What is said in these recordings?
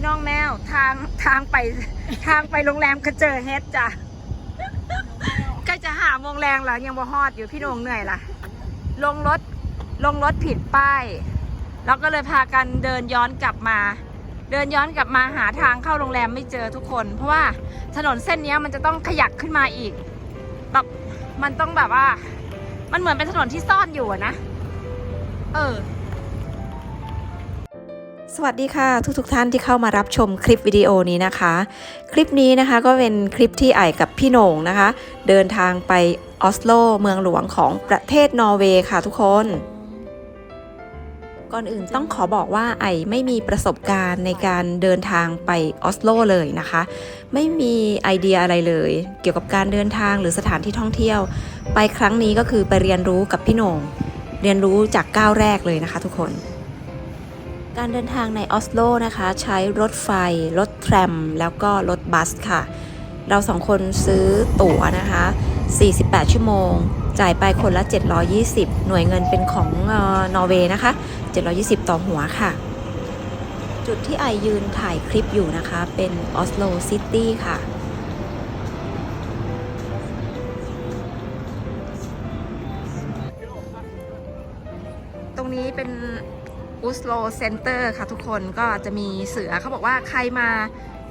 พี่น้องแมวทางทางไปทางไปโรงแรมก็เจอเฮ็ดจ้ะใก็จะหาโมงแรงแล้วยังบ่ฮอดอยู่พี่โหนงเหนื่อยล่ะ ลงรถลงรถผิดป้ายแล้วก็เลยพากันเดินย้อนกลับมา เดินย้อนกลับมาหาทางเข้าโรงแรมไม่เจอทุกคน เพราะว่าถนนเส้นนี้มันจะต้องขยักขึ้นมาอีกแบบมันต้องแบบว่า มันเหมือนเป็นถนนที่ซ่อนอยู่นะ เออ สวัสดีค่ะทุกๆทท่านที่เข้ามารับชมคลิปวิดีโอนี้นะคะ คลิปนี้นะคะก็เป็นคลิปที่ไอกับพี่โหน่งนะคะ เดินทางไปออสโลเมืองหลวงของประเทศนอร์เวย์ค่ะทุกคน ก่อนอื่นต้องขอบอกว่าไอไม่มีประสบการณ์ในการเดินทางไปออสโลเลยนะคะ ไม่มีไอเดียอะไรเลย เกี่ยวกับการเดินทางหรือสถานที่ท่องเที่ยว ไปครั้งนี้ก็คือไปเรียนรู้กับพี่โหน่ง เรียนรู้จากก้าวแรกเลยนะคะ ทุกคน การเดินทางในออสโลนะคะ ใช้รถไฟ รถแทรม แล้วก็รถบัสค่ะ เราสองคนซื้อตั๋วนะคะ 48 ชั่วโมง จ่ายไปคนละ 720 หน่วยเงินเป็นของนอร์เวย์นะคะ 720 ต่อหัวค่ะ จุดที่ไอยืนถ่ายคลิปอยู่นะคะ เป็นออสโลซิตี้ค่ะตรงนี้เป็น อุสโลเซ็นเตอร์ค่ะทุกคนก็จะมีเสือเขาบอกว่าใครมา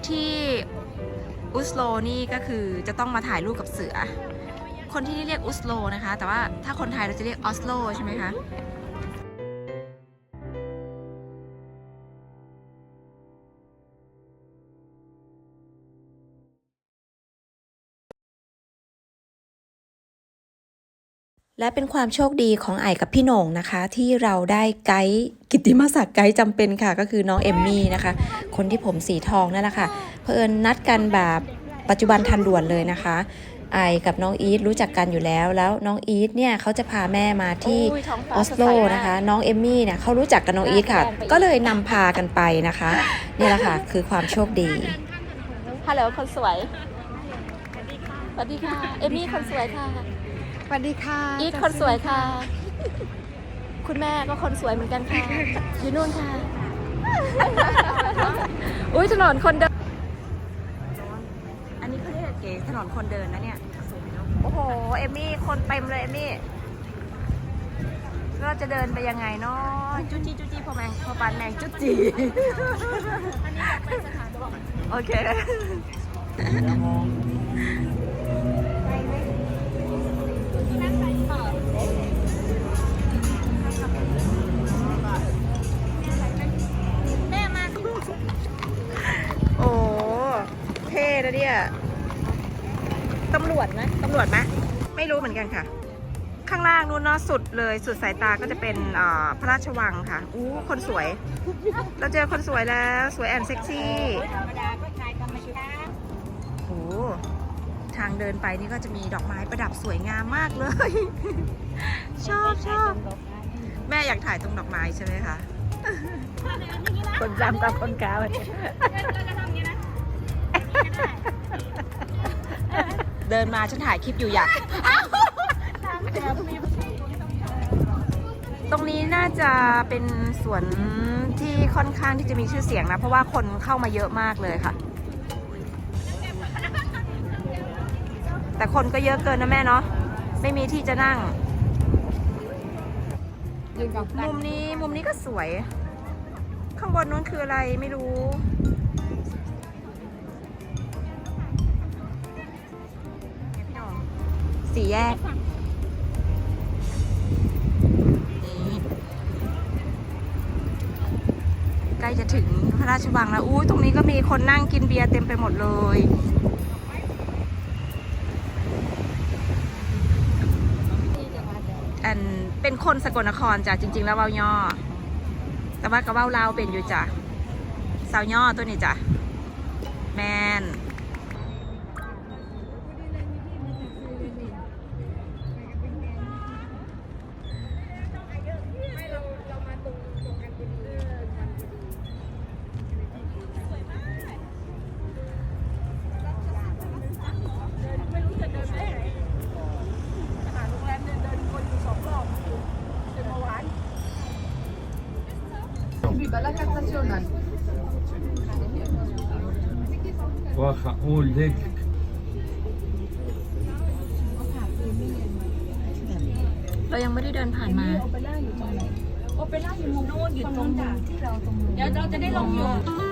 ที่อุสโลนี่ก็คือจะต้องมาถ่ายรูปกับเสือ คนที่นี่เรียกอุสโลนะคะ แต่ว่าถ้าคนไทยเราจะเรียกออสโลใช่ไหมคะ และเป็นความโชคดีของไอกับพี่โหน่งนะคะ ที่เราได้ไกด์กิตติมศักดิ์ไกด์จำเป็นค่ะ ก็คือน้องเอมมี่นะคะ คนที่ผมสีทองนั่นแหละค่ะเผอิญนัดกันแบบปัจจุบันทันด่วนเลยนะคะ ไอกับน้องอีทรู้จักกันอยู่แล้ว แล้วน้องอีทเนี่ยเขาจะพาแม่มาที่โอ้ยท้องฟ้าออสโลสดใสมากนะคะ น้องเอมมี่เนี่ยเขารู้จักกับน้องอีทค่ะ ก็เลยนำพากันไปนะคะนี่แหละค่ะคือความโชคดีฮัลโหลคนสวยสวัสดีค่ะเอมมี่คนสวยค่ะ สวัสดีค่ะอีทคนสวยค่ะ คุณแม่ก็คนสวยเหมือนกันค่ะ อยู่นู่นค่ะ อุ้ยถนนคนเดิน อันนี้เขาเรียกเก๋ถนนคนเดินนะเนี่ย โอ้โห เอมมี่คนเต็มเลยเอมมี่เราจะเดินไปยังไงเนาะจุจีจุจีพอแมงพอปานแมงจุจีโอเค นู้นเนาะสุดเลยสุดสายตาก็จะเป็นเอ่อพระราชวังค่ะ อู้คนสวย เราเจอคนสวยแล้วสวยแอนเซ็กซี่โอ้ทางเดินไปนี่ก็จะมีดอกไม้ประดับสวยงามมากเลย ชอบชอบแม่อยากถ่ายตรงดอกไม้ใช่ไหมคะ คนจำกับคนกาวเดินมาฉันถ่ายคลิปอยู่อยากต ตรงนี้น่าจะเป็นสวนที่ค่อนข้างที่จะมีชื่อเสียงนะ เพราะว่าคนเข้ามาเยอะมากเลยค่ะ แต่คนก็เยอะเกินนะแม่เนาะไม่มีที่จะนั่ง มุมนี้มุมนี้ก็สวย ข้างบนนู้นคืออะไรไม่รู้ สี่แยก ล้จะถึงพระราชวังแล้วอู้ตรงนี้ก็มีคนนั่งกินเบียร์เต็มไปหมดเลยอันเป็นคนสกลนครจ้ะจริง ๆ แล้วเว้าย่อ แต่ว่ากระเว้าลาวเป็นอยู่จ้ะสาวย่อตัวนี้จ้ะแมน Balacastacional. هقول لك เรายังไม่ได้เดินผ่านมา โอเปร่าอยู่มุมโอเปน้นอยู่ตรงที่เราตรงเดี๋ยวเราจะได้ลองอยู่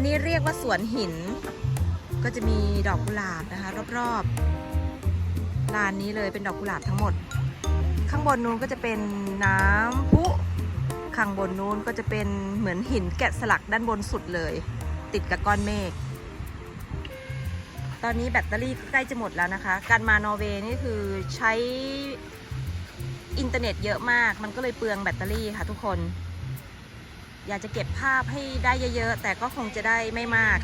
นนี้เรียกว่าสวนหิน ก็จะมีดอกกุหลาบนะคะ รอบๆลานนี้เลยเป็นดอกกุหลาบทั้งหมด ข้างบนนู้นก็จะเป็นน้ำพุข้างบนนู้นก็จะเป็นเหมือนหินแกะสลักด้านบนสุดเลย ติดกับก้อนเมฆตอนนี้แบตเตอรี่ใกล้จะหมดแล้วนะคะ การมานอร์เวย์นี่คือใช้อินเทอร์เน็ตเยอะมาก มันก็เลยเปลืองแบตเตอรี่ค่ะทุกคน อยากจะเก็บภาพให้ได้เยอะๆ แต่ก็คงจะได้ไม่มาก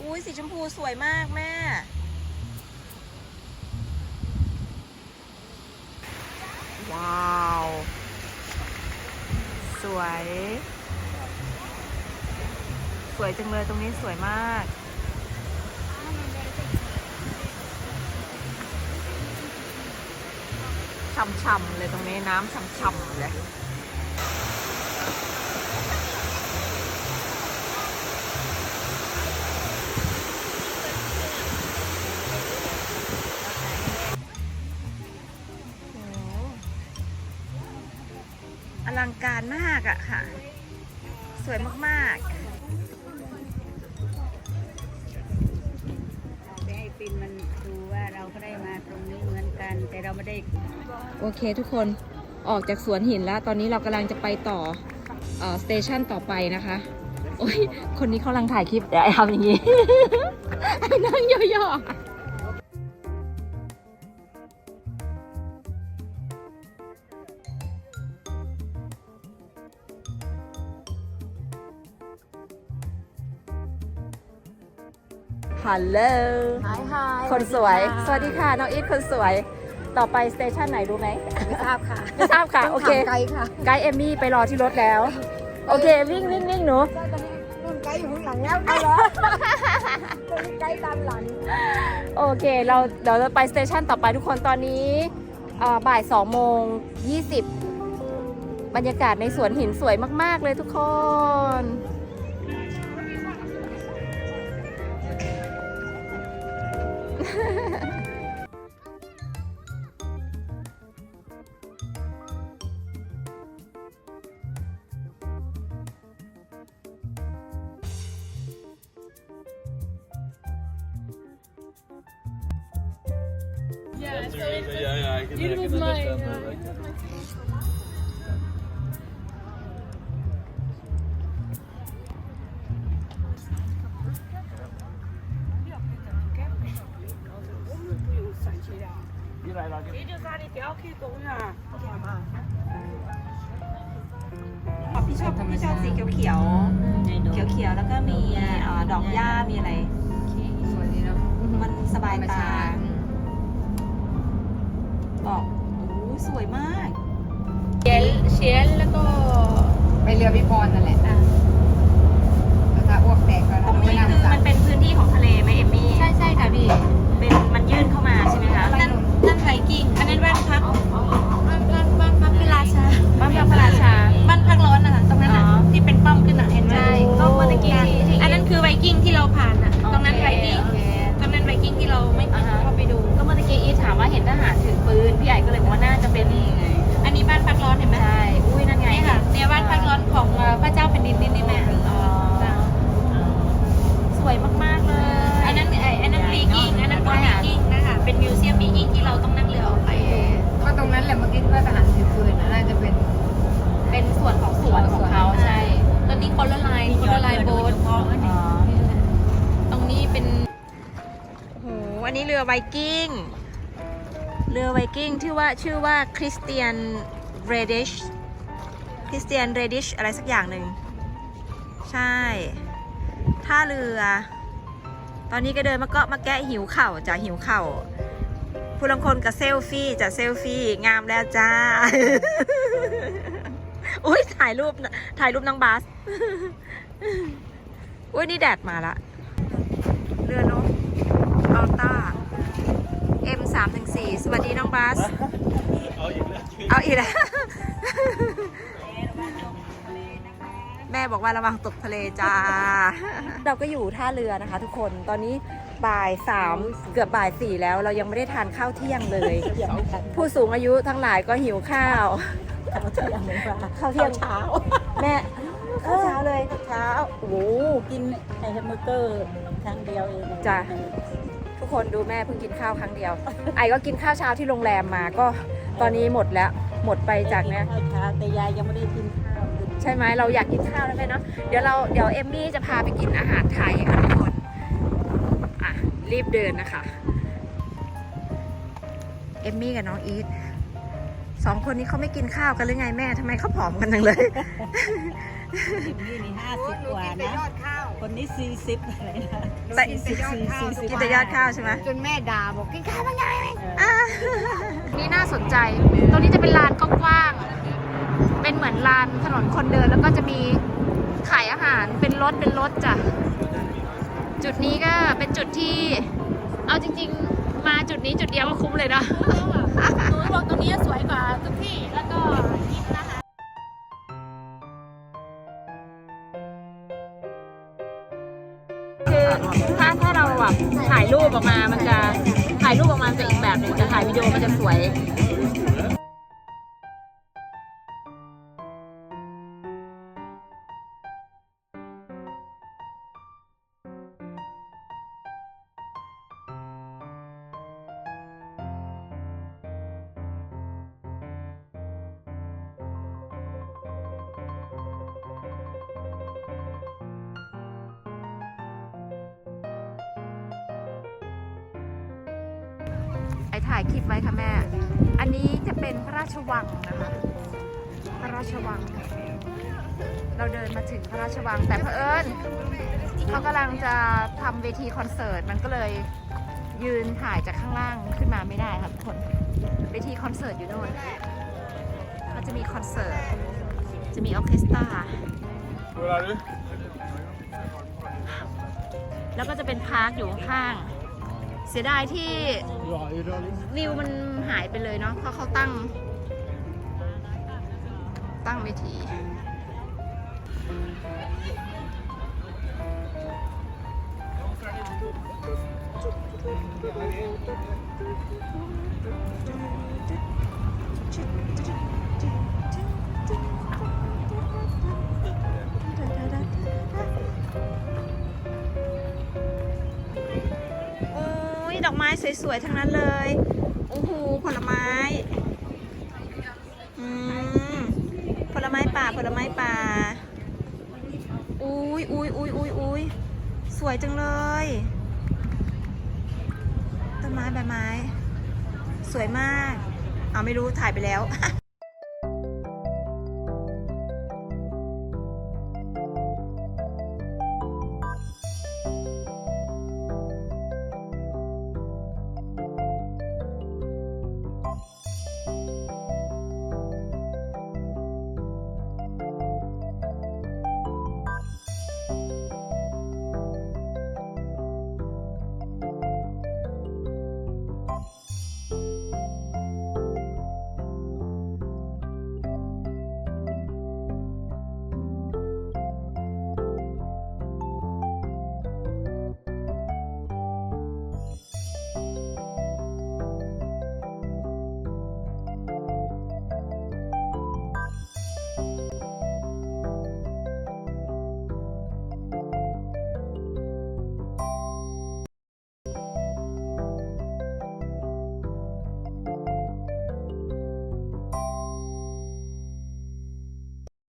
อุ้ยสีชมพูสวยมากแม่ ว้าว สวย สวยจังเลยตรงนี้สวยมากช่ำๆเลยตรงนี้น้ำช่ำๆเลยารมากอะค่ะ สวยมากให้ปินมันดูว่าเราก็ได้มาตรงนี้เหมือนกัน แต่เราไม่ได้ โอเคทุกคนออกจากสวนหินแล้ว ตอนนี้เรากำลังจะไปต่อเอ่อสเตชันต่อไปนะคะ โอ้ยคนนี้เขากำลังถ่ายคลิปเดี๋ยวไอ้ทำอย่างนี้ ไอ้นั่งย่อๆ ฮัลโหล Hi hi คนสวย สวัสดีค่ะ น้องอีทคนสวย ต่อไปสเตชันไหนรู้ไหม ไม่ทราบค่ะไม่ทราบค่ะ โอเค ไกลค่ะ ไกด์เอมมี่ไปรอที่รถแล้ว โอเค วิ่งวิ่งวิ่งหนูใช่ตอนนี้รุ่นไกลอยู่ข้างหลังแล้วไกลเหรอตอนนี้ไกลตามหลัง โอเค เราเดี๋ยวเราไปสเตชันต่อไปทุกคน ตอนนี้เอ่อบ่าย2โมง20 บรรยากาศในสวนหินสวยมาก ๆ เลยทุกคน Ja, ja, ik heb het staan. Hier rijden we. พี่ชอบพี่ชอบสีเขียวเขียวเขียวเขียวๆ แล้วก็มีเอ่อดอกหญ้า มีอะไร สวยดีเนาะมันสบายธรรมตาชาติ บอกโอ้ยสวยมากเชลเชลแล้วก็ไปเรือพี่พรนั่นแหละแล้วถ้าอ้วกแตกก็ตรเรางไม่นี้นั่งคือสั่มันเป็นพื้นที่ของทะเลไหมเอมมี่ ใช่ เป็นมิวเซียมมีอีกที่เราต้องนั่งเรือออกไป ก็ตรงนั้นแหละเมื่อกี้ว่าทหารถือปืนน่าจะเป็น เป็นส่วนของส่วนของเขาใช่ตอนนี้คนละลายคนละลายโบ๊ทตรงนี้เป็นโอ้โหอันนี้เรือไวกิ้ง เรือไวกิ้งที่ว่าชื่อว่าคริสเตียนเรดิชคริสเตียนเรดิชอะไรสักอย่างหนึ่ง ใช่ท่าเรือ ตอนนี้ก็เดินมาเกาะมาแกะหิวเข่าจากหิวเข่า ผู้ลางคนกับเซลฟี่จ้ะเซลฟี่งามแล้วจ้า อุ้ยถ่ายรูปน่ะถ่ายรูปน้องบาส อุ้ยนี่แดดมาละ เรือนกอัลต้า M 3 1 4สวัสดีน้องบาสเอาอีกแล้ว แม่บอกว่าระวังตกทะเลจ้า เราก็อยู่ท่าเรือนะคะทุกคน ตอนนี้ บ่ายสามเกือบบ่ายสี่แล้ว เรายังไม่ได้ทานข้าวเที่ยงเลย ผู้สูงอายุทั้งหลายก็หิวข้าวข้าวเที่ยงเลยว่าข้าวเที่ยงเช้า แม่ข้าวเช้าเลยเช้าโอ้โหกินไอ้แฮมเบอร์เกอร์ครั้งเดียวเองจ้ะทุกคนดูแม่เพิ่งกินข้าวครั้งเดียว ไอ้ก็กินข้าวเช้าที่โรงแรมมาก็ตอนนี้หมดแล้วหมดไปจากเนี้ยข้าวเช้าแต่ยายยังไม่ได้กินข้าวใช่ไหมเราอยากกินข้าวแล้วแม่เนาะเดี๋ยวเราเดี๋ยวเอมมี่จะพาไปกินอาหารไทยค่ะทุกคนอะ รีบเดินนะคะ เอมมี่กับน้องอีทสองคนนี้เขาไม่กินข้าวกันหรือไงแม่ทำไมเขาผอมกันจังเลย นี่นี่ห้าสิบกว่านะ คนนี้สี่สิบอะไรนะแต่สี่สิบสี่สิบกินแต่ยอดข้าวใช่ไหมจนแม่ด่าบอกกินข้าวบ้างไงอะนี่น่าสนใจ ตรงนี้จะเป็นลานกว้างๆเป็นเหมือนลานถนนคนเดินแล้วก็จะมีขายอาหารเป็นรถเป็นรถจ้ะ จุดนี้ก็เป็นจุดที่เอาจริง ๆ มาจุดนี้จุดเดียวก็คุ้มเลยเนาะหนูบอกตรงนี้สวยกว่าทุกที่แล้วก็ยิ้มนะคะคือถ้าถ้าเราแบบถ่ายรูปออกมามันจะถ่ายรูปออกมาจะอีกแบบหนึ่งแต่ถ่ายวิดีโอมันจะสวย ถ่ายคลิปไว้ค่ะแม่ อันนี้จะเป็นพระราชวังนะคะ พระราชวัง เราเดินมาถึงพระราชวังแต่เผอิญเขากำลังจะทำเวทีคอนเสิร์ตมันก็เลยยืนถ่ายจากข้างล่างขึ้นมาไม่ได้ค่ะทุกคน เวทีคอนเสิร์ตอยู่โน่นเขาจะมีคอนเสิร์ต จะมีออร์เคสตรา Hvor er du? แล้วก็จะเป็นพาร์คอยู่ข้างๆ เสียดายที่วิวมันหายไปเลยเนาะเพราะเขาตั้ง ตั้งเวทีโดอกไม้สวยๆ ทั้งนั้นเลย โอ้โห ผลไม้ อืม ผลไม้ป่า ผลไม้ป่า อุ้ยอุ้ยอุ้ยอุ้ยอุ้ยสวยจังเลย ต้นไม้ใบไม้ สวยมาก เอาไม่รู้ถ่ายไปแล้ว